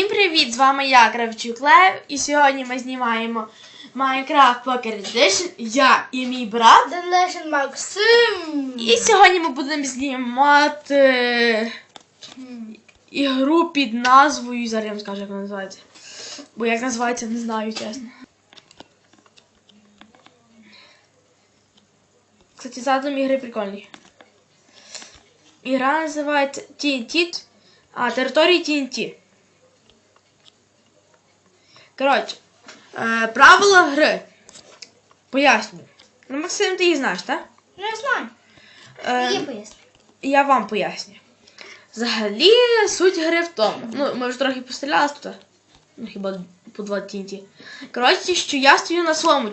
Всім привіт! З вами я, Кравчук Лев, і сьогодні ми знімаємо Minecraft Poker Edition, я і мій брат. Денешин Максим. І сьогодні ми будемо знімати ігру під назвою. Зараз я вам скажу, як вона називається. Бо як називається, не знаю, чесно. Кстати, задум ігри прикольний. Ігра називається TNT. А, території TNT. Коротше, е, правила гри. Пояснюю. Ну, Максим, ти їх знаєш, так? Ну, я знаю. Е, поясню. я вам поясню. Взагалі, суть гри в тому. Ну, ми вже трохи постріляли тут. Ну, хіба по два тінті. Коротше, що я стою на своєму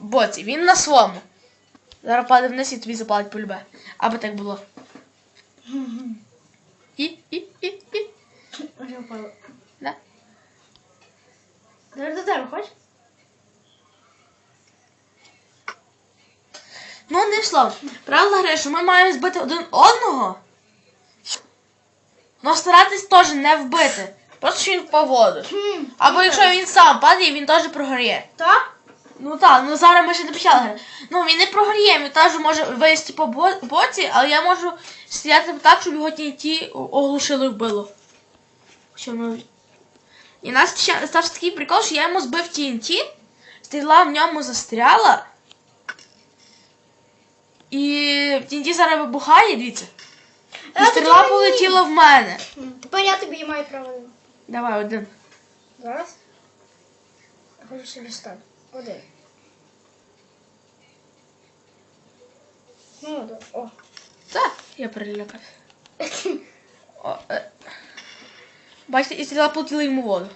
боці, він на своєму. Зараз паде вниз і тобі запалить по любе. Аби так було. І-і-і-і. Да. Давай до тебе. Ну, не слово. Правила гри, що ми маємо збити один одного. Но старатись теж не вбити. Просто що він впав в воду. Або якщо він сам падає, він теж програє. Так? Ну так, ну зараз ми ще не почали грати. Ну він не програє, він теж може вилізти по бо- боці, але я можу стріляти так, щоб його TNT оглушило і вбило. Що ну. І у нас ще стався такий прикол, що я йому збив TNT, стріла в ньому застряла. І TNT зараз вибухає, дивіться. І Е, стріла тоді мені. полетіла в мене. Тепер я тобі маю право. Давай один. Зараз. Я хочу собі стати. Один. Ну, да. О. Так, я перелякався. Бачите, і стріла полетіла йому воду.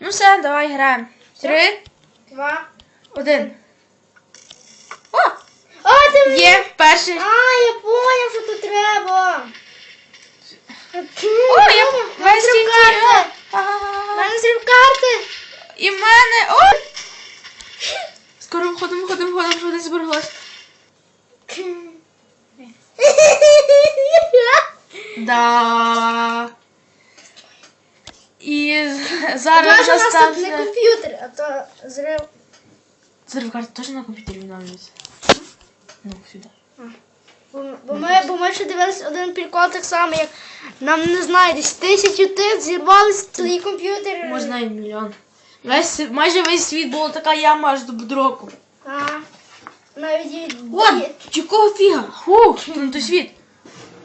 Ну все, давай граємо. Три, Два. один. О! А, ти мені- Є перший. А, я поняв, що тут треба. О, я весь карти. У мене зрив карти. І в мене. О! Скоро виходимо, виходимо, виходимо, що десь збереглось. Да. І зараз Даже вже у нас тут не комп'ютер, а то зрив. Зрив карти теж на комп'ютері відновлюється. Ну, сюди. Бо, бо, ми, бо ми ще дивились один прикол так само, як нам не знаю, десь тисячу тих зірвались твої комп'ютери. Можна і мільйон. Весь, майже весь світ була така яма аж до бедроку. А, навіть і... От, якого фіга? Фух, там той світ.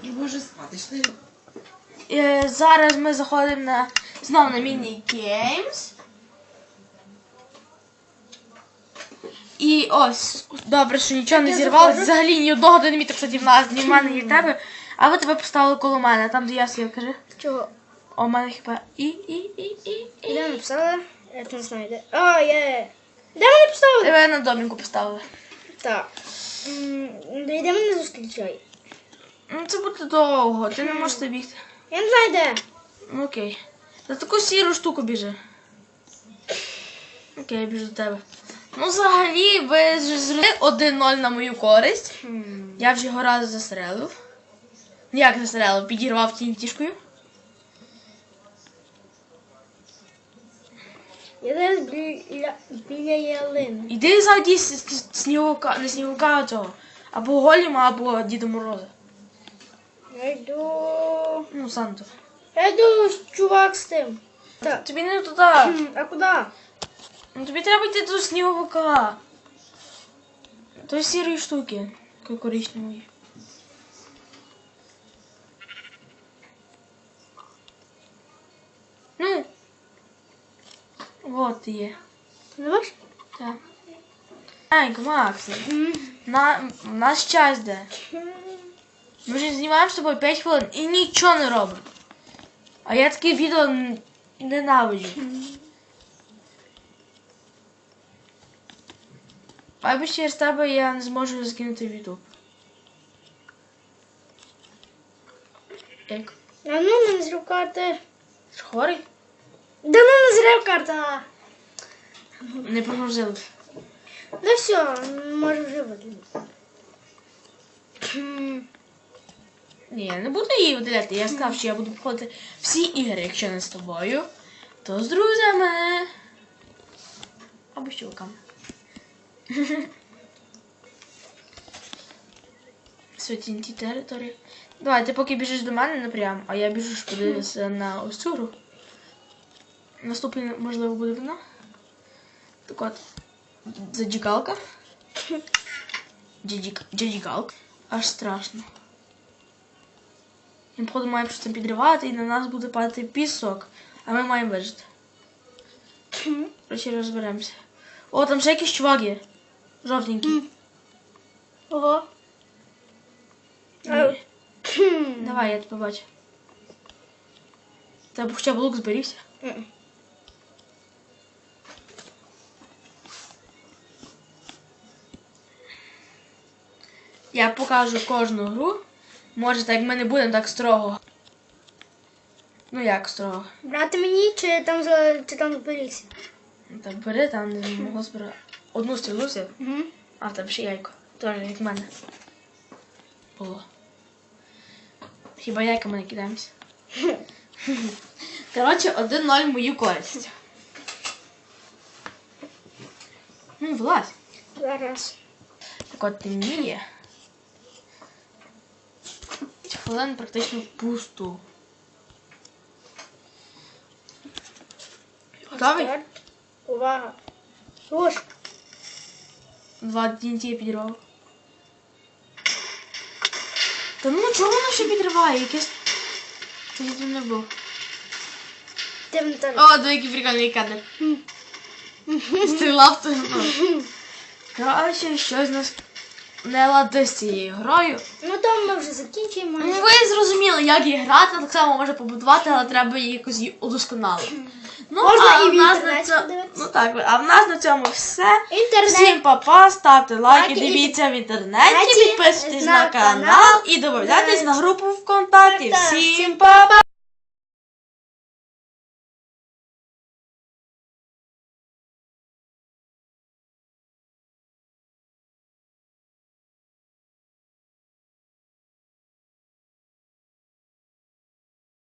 Не можу спати, йшли. Е, зараз ми заходимо на знову на міні-геймс. І ось, добре, що нічого не зірвалося. Взагалі ні одного динаміту, кстати, в нас, ні в мене, ні в тебе. А ви тебе поставили коло мене, там де я сів, кажи. Чого? О, в мене хіба. І, і, і, і, і. Де написали? Я не знаю, де. А, є. Де мене поставили? Тебе на домінку поставили. Так. Де мене зустрічай? Ну це буде довго, ти не можеш бігти. Я не знаю де. Ну окей. За таку сіру штуку біжи. Окей, я біжу до тебе. Ну, взагалі, ви ж зробили 1-0 на мою користь. Я вже його раз застрелив. Як застрелив? Підірвав тінтішкою. Я зараз біля, біля ялини. Іди ззаді снігука, не снігука цього. Або Голіма, або Діда Мороза. Я йду. Ну, Санту. Я йду чувак з тим. Так. Тобі не туди. А куди? Ну, тобі треба йти до сніговика. Той сірої штуки. Такої коричневої. Ну. Вот ти є. Не бачиш? Так. Ай, Макс, на, у нас час де. Ми вже знімаємо з тобою 5 хвилин і нічого не робимо. А я таке відео ненавиджу. Бо через тебе я не зможу закинути в YouTube. Як? А ну не зрив карти. Ти Хворий? Да ну не зрив карта. Не прогрузили. Да все, може вже видно. Ні, я не буду її видаляти. Я сказав, що я буду проходити всі ігри, якщо не з тобою. То з друзями. Або з чуваками. Території. Давай, ти поки біжиш до мене напрям, а я біжу ж подивитися на ось цю гру. Наступний, можливо, буде вона. Так от. Заджигалка. Джиджик- Джиджигалка. Аж страшно. Походу, має просто підривати і на нас буде падати пісок, а ми маємо вижити. Короче, розберемося. О, там ще якийсь чувак є. Жовтенький. Ого. Ні. Давай, я тебе бачу. Тебе хоча б лук зберігся. Я покажу кожну гру. Може, так ми не будемо так строго. Ну як строго? Брати мені чи там чи там зберігся? Так бери, там не могло збирати. Одну стрілу взяв, Угу. а тебе ще яйко. Теж як в мене. Було. Хіба яйками не кидаємося? Коротше, 1-0 мою користь. Ну, влазь. Зараз. Так от темніє. Хвилин практично пусту. Готовий? Увага. Руш. Два DNT я підірвав. Та ну чого воно ще підриває? Якесь. Це не. Ти в. О, диви, який прикольний кадр. Стріла в ту. Коротше, щось нас не лади з цією грою. Ну там ми вже закінчуємо. Ну, Ви зрозуміли, як її грати, так само може побудувати, але треба її якось її удосконалити. Ну, Можна а і в в нас на інтернеті подивитися. ну так, а в нас на цьому все. Інтернет. Всім па-па, ставте лайки, Лайки і дивіться в інтернеті, підписуйтесь на на канал канал. і додайтесь на групу ВКонтакті. Так, Всім всім па-па!